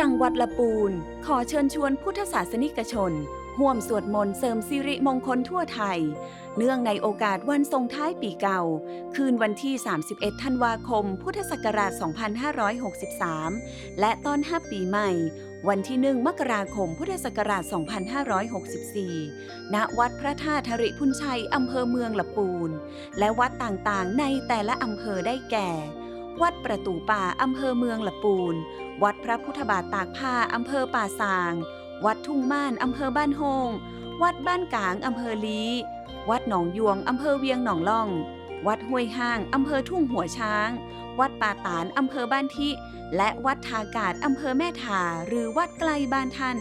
จังหวัดละปูน ขอเชิญชวนพุทธศาสนิกชนห่วมสวดมนต์เสริมสิริมงคลทั่วไทย เนื่องในโอกาสวันทรงท้ายปีเก่า คืนวันที่ 31 ธันวาคม พุทธศักราช 2563 และตอนรับปีใหม่ วันที่ 1 มกราคม พุทธศักราช 2564 ณ วัดพระธาตุธริพุนชัย อำเภอเมืองละปูน และวัดต่างๆ ในแต่ละอำเภอได้แก่ วัดประตูป่าอำเภอเมืองละปูน วัดพระพุทธบาทตากผ้าอำเภอป่าซาง วัดทุ่งม่านอำเภอบ้านโฮงวัดบ้านกลางอำเภอลีวัดหนองยวงอำเภอเวียงหนองล่อง วัดห้วยห้างอำเภอทุ่งหัวช้าง วัดป่าตานอำเภอบ้านทิและวัดทากาศอำเภอแม่ทาหรือวัดไกลบ้านท่าน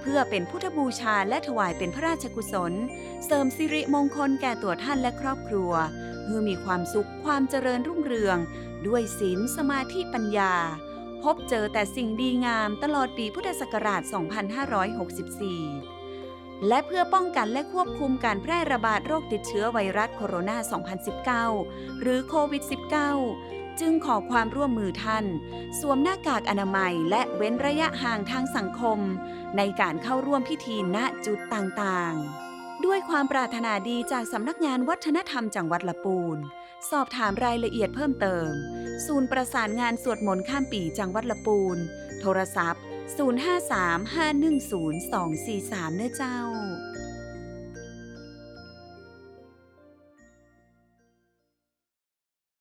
เพื่อเป็นพุทธบูชาและถวายเป็นพระราชกุศล เสริมสิริมงคลแก่ตัวท่านและครอบครัวเพื่อมีความสุขความเจริญรุ่งเรือง ด้วยศีลสมาธิปัญญา พบเจอแต่สิ่งดีงามตลอดปีพุทธศักราช 2564 และเพื่อป้องกันและควบคุมการแพร่ระบาดโรคติดเชื้อไวรัสโคโรนา 2019 หรือโควิด -19 จึงขอความร่วมมือท่าน สวมหน้ากากอนามัยและเว้นระยะห่างทางสังคม ในการเข้าร่วมพิธีณจุดต่างๆ ด้วยความปรารถนาดีจากสำนักงานวัฒนธรรมจังหวัดละปูน สอบถามรายละเอียดเพิ่มเติม ศูนย์ประสานงานสวดมนต์ข้ามปีจังหวัดละปูน โทรศัพท์ 053 510 243 เนื้อเจ้า